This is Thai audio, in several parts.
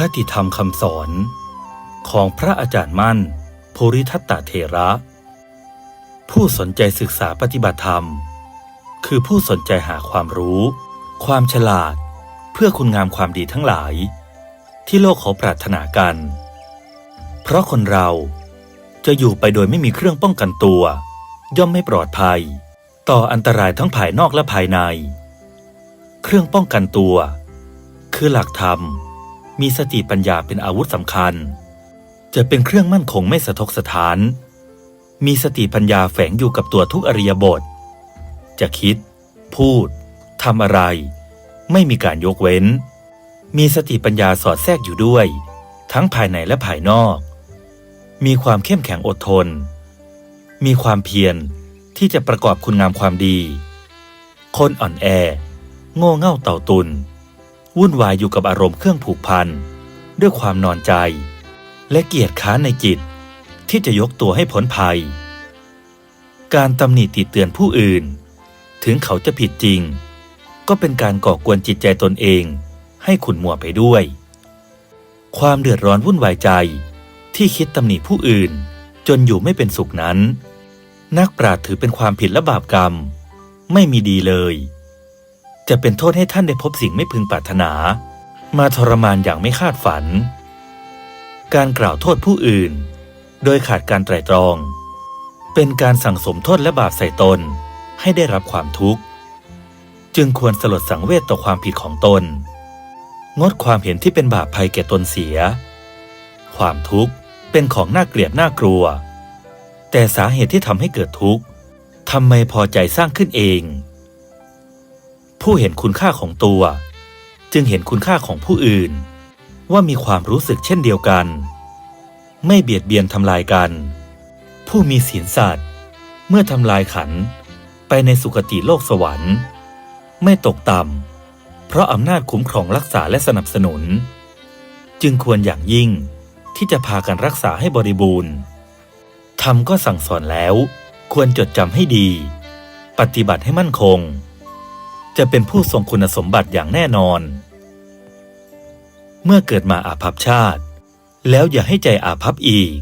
คติธรรมคำสอน ของพระอาจารย์มั่นภูริทัตตเถระ ผู้สนใจศึกษาปฏิบัติธรรม คือผู้สนใจหาความรู้ ความฉลาด เพื่อคุณงามความดีทั้งหลาย ที่โลกเขาปรารถนากัน เพราะคนเราจะอยู่ไปโดยไม่มีเครื่องป้องกันตัว ย่อมไม่ปลอดภัย ต่ออันตรายทั้งภายนอกและภายใน เครื่องป้องกันตัว คือหลักธรรม มีสติปัญญาเป็นอาวุธสำคัญ จะเป็นเครื่องมั่นคงไม่สะทกสถาน มีสติปัญญาแฝงอยู่กับตัวทุกอริยบท จะคิด พูดทำอะไร ไม่มีการยกเว้น มีสติปัญญาสอดแทรกอยู่ด้วย ทั้งภายในและภายนอก มีความเข้มแข็งอดทน มีความเพียรที่จะประกอบคุณงามความดี คนอ่อนแอ โง่เง่าเต่าตุน วุ่นวายอยู่กับอารมณ์เครื่องผูกพัน ด้วยความนอนใจ และเกียรติค้านในจิต ที่จะยกตัวให้พ้นภัย การตำหนิติเตือนผู้อื่น ถึงเขาจะผิดจริง ก็เป็นการก่อกวนจิตใจตนเอง ให้ขุ่นมัวไปด้วย ความเดือดร้อนวุ่นวายใจ ที่คิดตำหนิผู้อื่น จนอยู่ไม่เป็นสุขนั้น นักปราชญ์ถือเป็นความผิดและบาปกรรม ไม่มีดีเลย จะเป็นโทษให้ท่านได้พบสิ่งไม่พึงปรารถนา มาทรมานอย่างไม่คาดฝัน การกล่าวโทษผู้อื่น โดยขาดการไตร่ตรอง เป็นการสั่งสมโทษและบาปใส่ตนให้ได้รับความทุกข์ จึงควรสลดสังเวชต่อความผิดของตน งดความเห็นที่เป็นบาปภัยแก่ตนเสีย ความทุกข์เป็นของน่าเกลียดน่ากลัว แต่สาเหตุที่ทำให้เกิดทุกข์ทำไมพอใจสร้างขึ้นเอง ผู้เห็นคุณค่าของตัว จึงเห็นคุณค่าของผู้อื่น ว่ามีความรู้สึกเช่นเดียวกัน ไม่เบียดเบียนทำลายกัน ผู้มีศีลสัตว์ เมื่อทำลายขันไปในสุคติโลกสวรรค์ ไม่ตกต่ำเพราะอำนาจคุ้มครองรักษาและสนับสนุน จึงควรอย่างยิ่งที่จะพากันรักษาให้บริบูรณ์ธรรมก็สั่งสอนแล้ว ควรจดจำให้ดี ปฏิบัติให้มั่นคง จะเป็นผู้ทรงคุณสมบัติอย่างแน่นอน เมื่อเกิดมาอาภัพชาติ แล้วอย่าให้ใจอาภัพอีก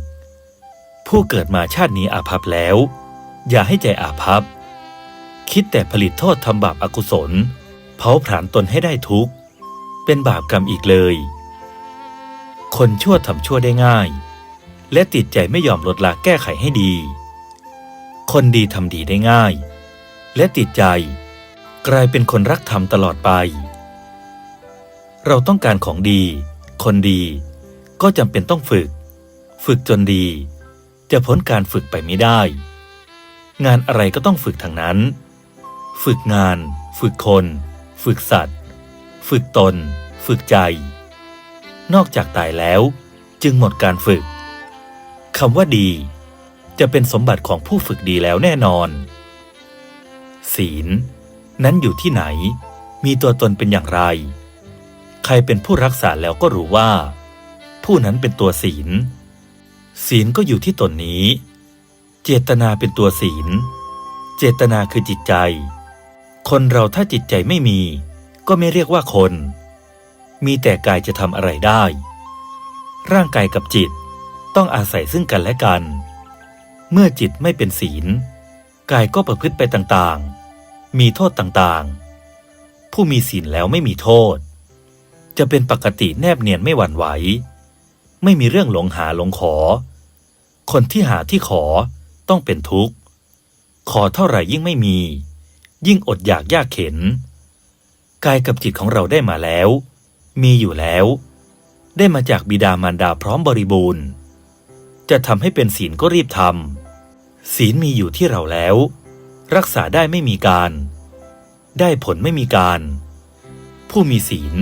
ผู้เกิดมาชาตินี้อาภัพแล้ว อย่าให้ใจอาภัพคิดแต่ผลิตโทษทำบาปอากุศล เผาผลาญตนให้ได้ทุกข์เป็นบาปกรรมอีกเลย คนชั่วทำชั่วได้ง่าย และติดใจไม่ยอมลดละแก้ไขให้ดี คนดีทำดีได้ง่าย และติดใจ กลายเป็นคนรักธรรมตลอดไป เราต้องการของดี คนดีก็จำเป็นต้องฝึก ฝึกจนดี จะพ้นการฝึกไปไม่ได้ งานอะไรก็ต้องฝึกทางนั้น ฝึกงาน ฝึกคน ฝึกสัตว์ ฝึกตน ฝึกใจ นอกจากตายแล้วจึงหมดการฝึกคำว่าดี จะเป็นสมบัติของผู้ฝึกดีแล้วแน่นอน ศีล นั้นอยู่ที่ไหน มีตัวตนเป็นอย่างไร ใครเป็นผู้รักษาแล้วก็รู้ว่า ผู้นั้นเป็นตัวศีล ศีลก็อยู่ที่ตนนี้ เจตนาเป็นตัวศีล เจตนาคือจิตใจ คนเราถ้าจิตใจไม่มี ก็ไม่เรียกว่าคน มีแต่กายจะทำอะไรได้ ร่างกายกับจิตต้องอาศัยซึ่งกันและกัน เมื่อจิตไม่เป็นศีล กายก็ประพฤติไปต่างๆ มีโทษต่างๆ ผู้มีศีลแล้วไม่มีโทษ จะเป็นปกติแนบเนียนไม่หวั่นไหว ไม่มีเรื่องหลงหาหลงขอ คนที่หาที่ขอต้องเป็นทุกข์ ขอเท่าไหร่ยิ่งไม่มี ยิ่งอดอยากยากเข็น กายกับจิตของเราได้มาแล้ว มีอยู่แล้ว ได้มาจากบิดามารดาพร้อมบริบูรณ์ จะทำให้เป็นศีลก็รีบทำศีลมีอยู่ที่เราแล้ว รักษาได้ไม่มีการ ได้ผลไม่มีการ ผู้มีศีล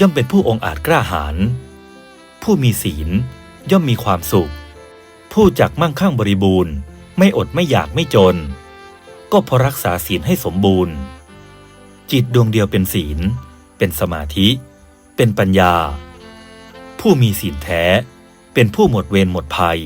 ย่อมเป็นผู้องอาจกล้าหาญผู้มีศีลย่อมมีความสุข ผู้จักมั่งคั่งบริบูรณ์ ไม่อดไม่อยากไม่จน ก็เพราะรักษาศีลให้สมบูรณ์ จิตดวงเดียวเป็นศีล เป็นสมาธิ เป็นปัญญา ผู้มีศีลแท้เป็นผู้หมดเวรหมดภัย